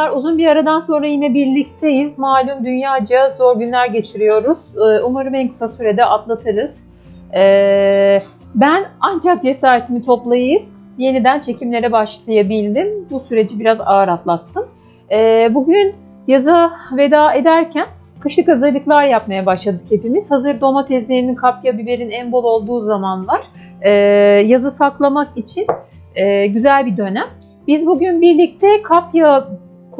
Merhabalar, uzun bir aradan sonra yine birlikteyiz. Malum dünyaca zor günler geçiriyoruz. Ee, Umarım en kısa sürede atlatırız. Ee, Ben ancak cesaretimi toplayıp yeniden çekimlere başlayabildim. Bu süreci biraz ağır atlattım. Ee, Bugün yaza veda ederken kışlık hazırlıklar yapmaya başladık hepimiz. Hazır domateslerinin, kapya biberin en bol olduğu zamanlar yazı saklamak için ee, güzel bir dönem. Biz bugün birlikte kapya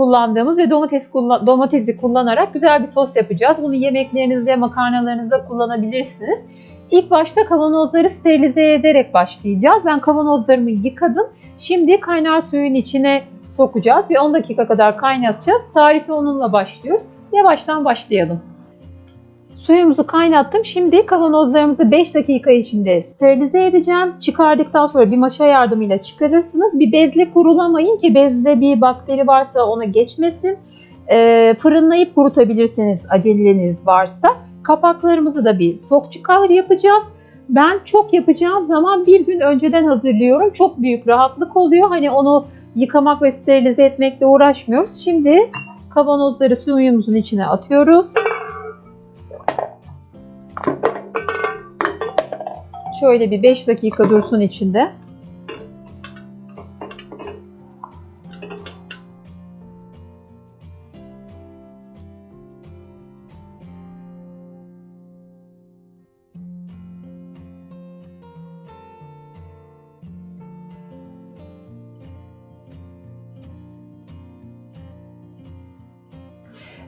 kullandığımız ve domates domatesi kullanarak güzel bir sos yapacağız. Bunu yemeklerinizde, makarnalarınızda kullanabilirsiniz. İlk başta kavanozları sterilize ederek başlayacağız. Ben kavanozlarımı yıkadım. Şimdi kaynar suyun içine sokacağız ve 10 dakika kadar kaynatacağız. Tarifi onunla başlıyoruz. Yavaştan başlayalım. Suyumuzu kaynattım. Şimdi kavanozlarımızı 5 dakika içinde sterilize edeceğim. Çıkardıktan sonra bir maşa yardımıyla çıkarırsınız. Bir bezle kurulamayın ki bezde bir bakteri varsa ona geçmesin. Ee, fırınlayıp kurutabilirsiniz aceleniz varsa. Kapaklarımızı da bir sok çıkar yapacağız. Ben çok yapacağım zaman bir gün önceden hazırlıyorum. Çok büyük rahatlık oluyor. Hani onu yıkamak ve sterilize etmekle uğraşmıyoruz. Şimdi kavanozları suyumuzun içine atıyoruz. Şöyle bir 5 dakika dursun içinde.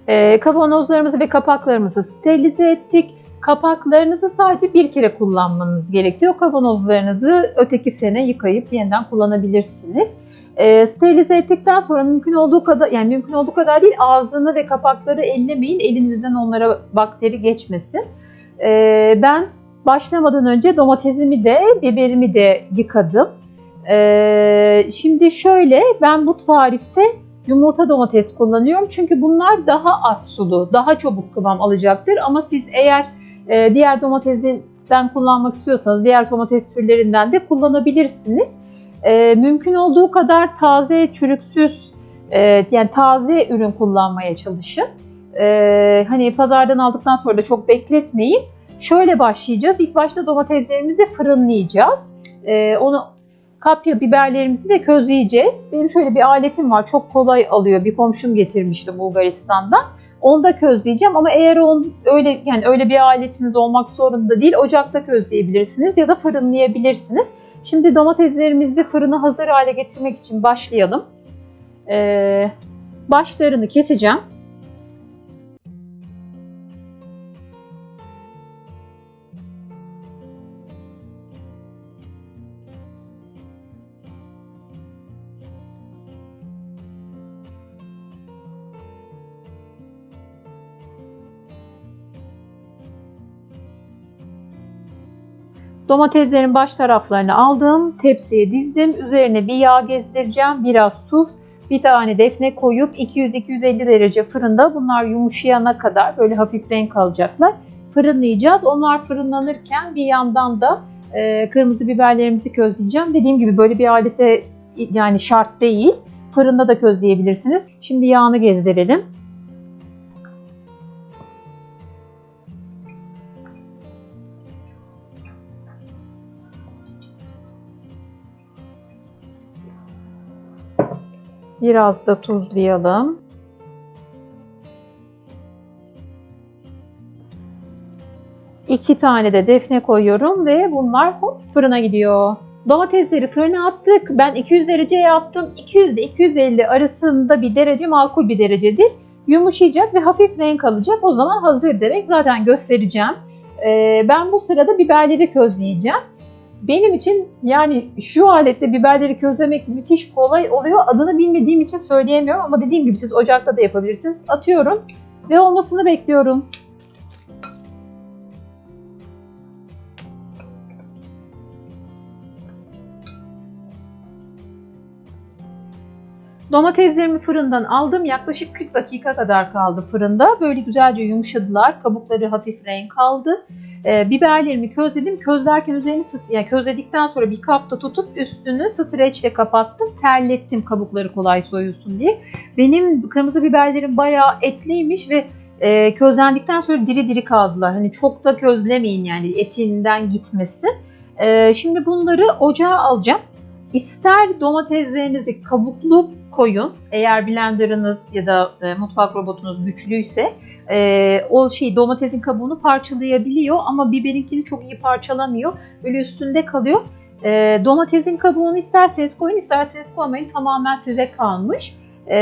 Ee, kavanozlarımızı ve kapaklarımızı sterilize ettik. Kapaklarınızı sadece bir kere kullanmanız gerekiyor. Kavanozlarınızı öteki sene yıkayıp yeniden kullanabilirsiniz. E, sterilize ettikten sonra mümkün olduğu kadar yani mümkün olduğu kadar değil ağzını ve kapakları ellemeyin. Elinizden onlara bakteri geçmesin. E, ben başlamadan önce domatesimi de biberimi de yıkadım. E, şimdi şöyle ben bu tarifte yumurta domates kullanıyorum. Çünkü bunlar daha az sulu, daha çabuk kıvam alacaktır. Ama siz eğer e, diğer domatesten kullanmak istiyorsanız diğer domates türlerinden de kullanabilirsiniz. E, mümkün olduğu kadar taze, çürüksüz, e, yani taze ürün kullanmaya çalışın. E, hani pazardan aldıktan sonra da çok bekletmeyin. Şöyle başlayacağız. İlk başta domateslerimizi fırınlayacağız. E, onu kapya biberlerimizi de közleyeceğiz. Benim şöyle bir aletim var. Çok kolay alıyor. Bir komşum getirmişti Bulgaristan'dan. Onu da közleyeceğim ama eğer on, öyle yani öyle bir aletiniz olmak zorunda değil. Ocakta közleyebilirsiniz ya da fırınlayabilirsiniz. Şimdi domateslerimizi fırına hazır hale getirmek için başlayalım. Ee, başlarını keseceğim. Domateslerin baş taraflarını aldım, tepsiye dizdim. Üzerine bir yağ gezdireceğim, biraz tuz, bir tane defne koyup 200-250 derece fırında bunlar yumuşayana kadar böyle hafif renk alacaklar. Fırınlayacağız. Onlar fırınlanırken bir yandan da e, kırmızı biberlerimizi közleyeceğim. Dediğim gibi böyle bir alete yani şart değil. Fırında da közleyebilirsiniz. Şimdi yağını gezdirelim. Biraz da tuzlayalım. İki tane de defne koyuyorum ve bunlar hop fırına gidiyor. Domatesleri fırına attık. Ben 200 derece yaptım. 200 ile 250 arasında bir derece makul bir derecedir. Yumuşayacak ve hafif renk alacak. O zaman hazır demek zaten göstereceğim. Ee, ben bu sırada biberleri közleyeceğim. Benim için yani şu aletle biberleri közlemek müthiş kolay oluyor. Adını bilmediğim için söyleyemiyorum ama dediğim gibi siz ocakta da yapabilirsiniz. Atıyorum ve olmasını bekliyorum. Domateslerimi fırından aldım. Yaklaşık 40 dakika kadar kaldı fırında. Böyle güzelce yumuşadılar. Kabukları hafif renk aldı. E, biberlerimi közledim. Közlerken üzerini yani közledikten sonra bir kapta tutup üstünü streçle kapattım. Terlettim kabukları kolay soyulsun diye. Benim kırmızı biberlerim bayağı etliymiş ve e, közlendikten sonra diri diri kaldılar. Hani çok da közlemeyin yani etinden gitmesin. E, şimdi bunları ocağa alacağım. İster domateslerinizi kabuklu koyun. Eğer blenderınız ya da e, mutfak robotunuz güçlüyse e, o şey domatesin kabuğunu parçalayabiliyor ama biberinkini çok iyi parçalamıyor. Böyle üstünde kalıyor. E, domatesin kabuğunu isterseniz koyun, isterseniz koymayın. Tamamen size kalmış. E,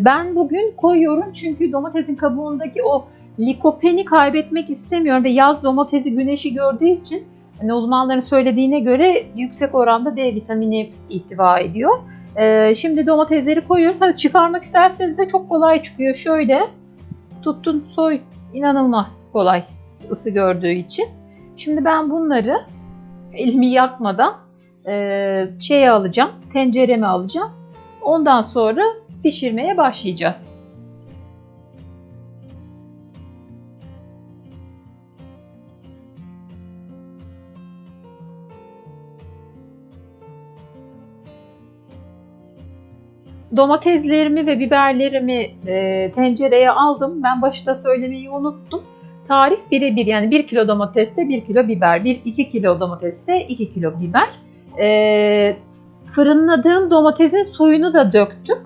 ben bugün koyuyorum çünkü domatesin kabuğundaki o likopeni kaybetmek istemiyorum ve yaz domatesi güneşi gördüğü için hani uzmanların söylediğine göre yüksek oranda D vitamini ihtiva ediyor. Ee, şimdi domatesleri koyuyoruz. Hadi çıkarmak isterseniz de çok kolay çıkıyor. Şöyle tuttun soy inanılmaz kolay ısı gördüğü için. Şimdi ben bunları elimi yakmadan e, şeye alacağım. Tencereme alacağım. Ondan sonra pişirmeye başlayacağız. Domateslerimi ve biberlerimi e, tencereye aldım. Ben başta söylemeyi unuttum. Tarif birebir yani 1 kilo domateste 1 kilo biber, 1 2 kilo domateste 2 kilo biber. E, fırınladığım domatesin suyunu da döktüm.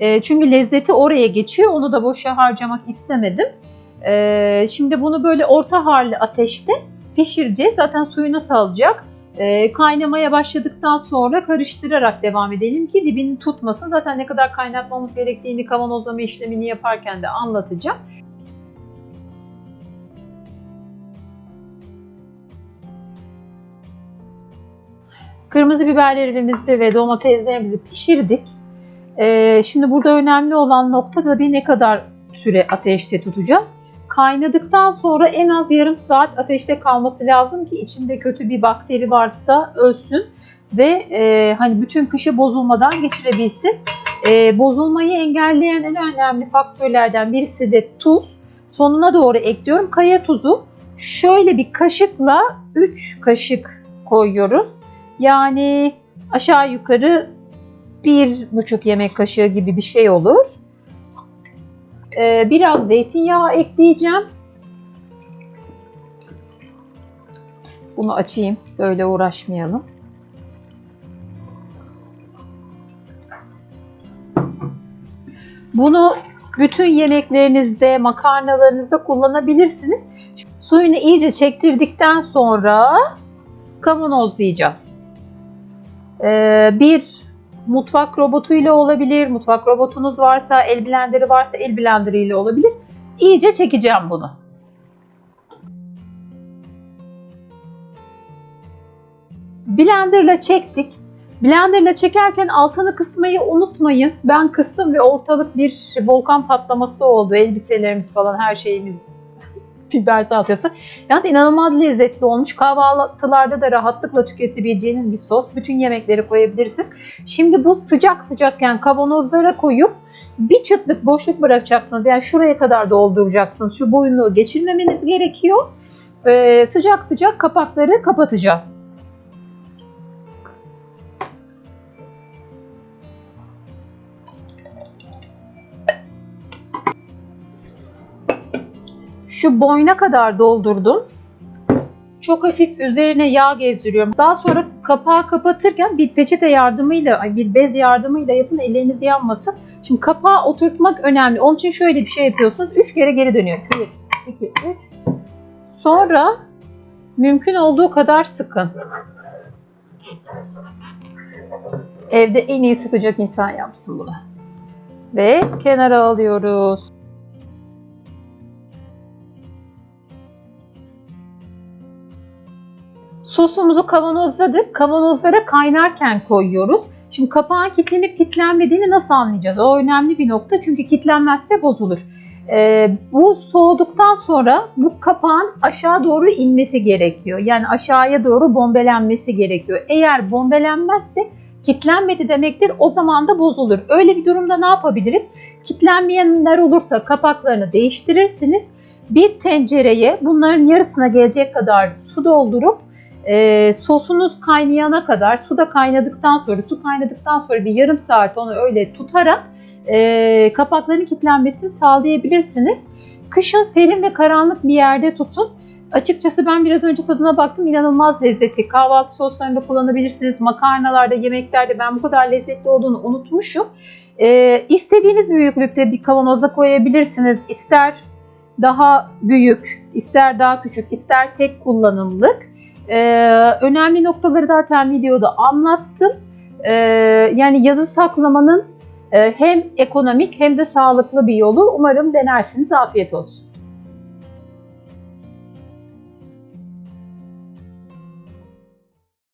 E, çünkü lezzeti oraya geçiyor. Onu da boşa harcamak istemedim. E, şimdi bunu böyle orta harlı ateşte pişireceğiz. Zaten suyunu salacak. E, kaynamaya başladıktan sonra karıştırarak devam edelim ki dibini tutmasın. Zaten ne kadar kaynatmamız gerektiğini kavanozlama işlemini yaparken de anlatacağım. Kırmızı biberlerimizi ve domateslerimizi pişirdik. Ee, şimdi burada önemli olan nokta tabii ne kadar süre ateşte tutacağız. Kaynadıktan sonra en az yarım saat ateşte kalması lazım ki içinde kötü bir bakteri varsa ölsün ve e, hani bütün kışı bozulmadan geçirebilsin. E, bozulmayı engelleyen en önemli faktörlerden birisi de tuz. Sonuna doğru ekliyorum kaya tuzu. Şöyle bir kaşıkla 3 kaşık koyuyorum. Yani aşağı yukarı bir buçuk yemek kaşığı gibi bir şey olur. Ee, biraz zeytinyağı ekleyeceğim. Bunu açayım. Böyle uğraşmayalım. Bunu bütün yemeklerinizde, makarnalarınızda kullanabilirsiniz. Suyunu iyice çektirdikten sonra kavanozlayacağız. Ee, bir mutfak robotuyla olabilir, mutfak robotunuz varsa, el blenderi varsa el blenderi ile olabilir. İyice çekeceğim bunu. Blenderla çektik. Blenderla çekerken altını kısmayı unutmayın. Ben kıstım ve ortalık bir volkan patlaması oldu. Elbiselerimiz falan her şeyimiz biber salçası. Yani inanılmaz lezzetli olmuş. Kahvaltılarda da rahatlıkla tüketebileceğiniz bir sos. Bütün yemekleri koyabilirsiniz. Şimdi bu sıcak sıcakken kavanozlara koyup bir çıtlık boşluk bırakacaksınız. Yani şuraya kadar dolduracaksınız. Şu boyunu geçirmemeniz gerekiyor. Ee, sıcak sıcak kapakları kapatacağız. Şu boyuna kadar doldurdum. Çok hafif üzerine yağ gezdiriyorum. Daha sonra kapağı kapatırken bir peçete yardımıyla, bir bez yardımıyla yapın elleriniz yanmasın. Şimdi kapağı oturtmak önemli. Onun için şöyle bir şey yapıyorsunuz. 3 kere geri dönüyor. 1, 2, 3. Sonra mümkün olduğu kadar sıkın. Evde en iyi sıkacak insan yapsın bunu. Ve kenara alıyoruz. Sosumuzu kavanozladık. Kavanozlara kaynarken koyuyoruz. Şimdi kapağın kilitlenip kilitlenmediğini nasıl anlayacağız? O önemli bir nokta çünkü kilitlenmezse bozulur. Ee, bu soğuduktan sonra bu kapağın aşağı doğru inmesi gerekiyor. Yani aşağıya doğru bombelenmesi gerekiyor. Eğer bombelenmezse kilitlenmedi demektir. O zaman da bozulur. Öyle bir durumda ne yapabiliriz? Kilitlenmeyenler olursa kapaklarını değiştirirsiniz bir tencereye bunların yarısına gelecek kadar su doldurup e, sosunuz kaynayana kadar su da kaynadıktan sonra su kaynadıktan sonra bir yarım saat onu öyle tutarak e, kapakların kilitlenmesini sağlayabilirsiniz. Kışın serin ve karanlık bir yerde tutun. Açıkçası ben biraz önce tadına baktım. inanılmaz lezzetli. Kahvaltı soslarında kullanabilirsiniz. Makarnalarda, yemeklerde ben bu kadar lezzetli olduğunu unutmuşum. Ee, istediğiniz büyüklükte bir kavanoza koyabilirsiniz. İster daha büyük, ister daha küçük, ister tek kullanımlık. Ee, önemli noktaları zaten videoda anlattım. Ee, yani yazı saklamanın e, hem ekonomik hem de sağlıklı bir yolu. Umarım denersiniz. Afiyet olsun.